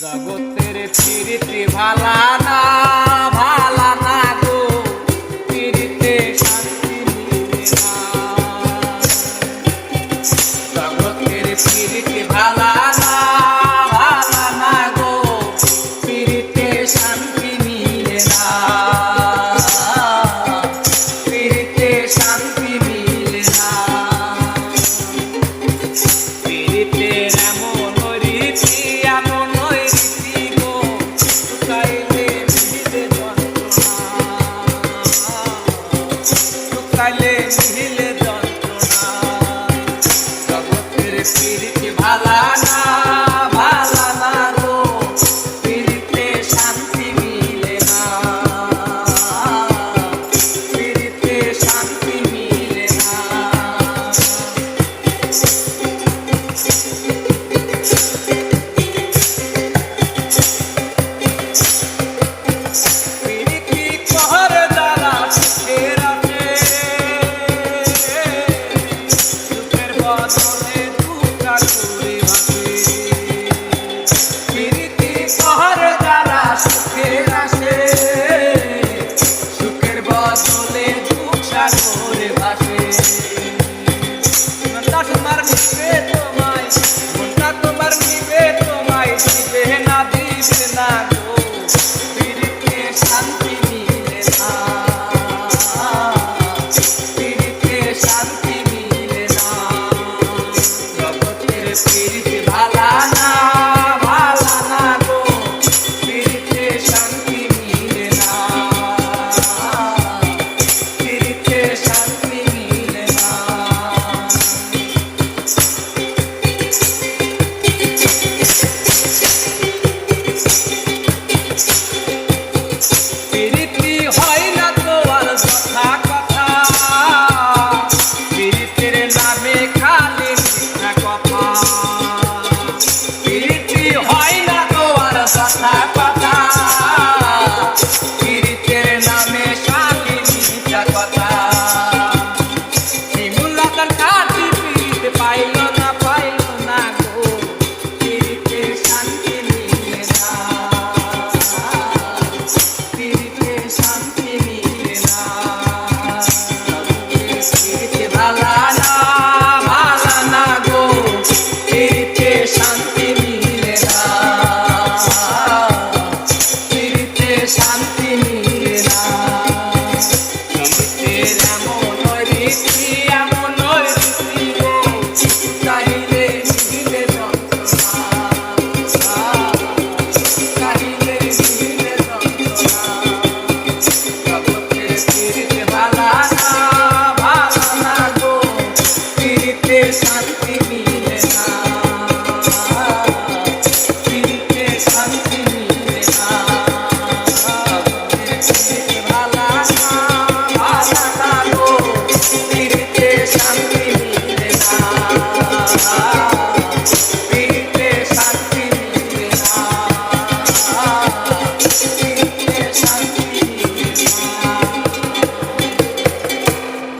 জগতের ফিরিতে ভালা না ভালা না গো। ফিরিতে শান্তি না। জগতের ফিরিতে ভালা না ভালা না গো। ফিরিতে শান্তি মিলে না। ফিরিতে শান্তি মিলে না। ফিরিতে Espírito. Baby.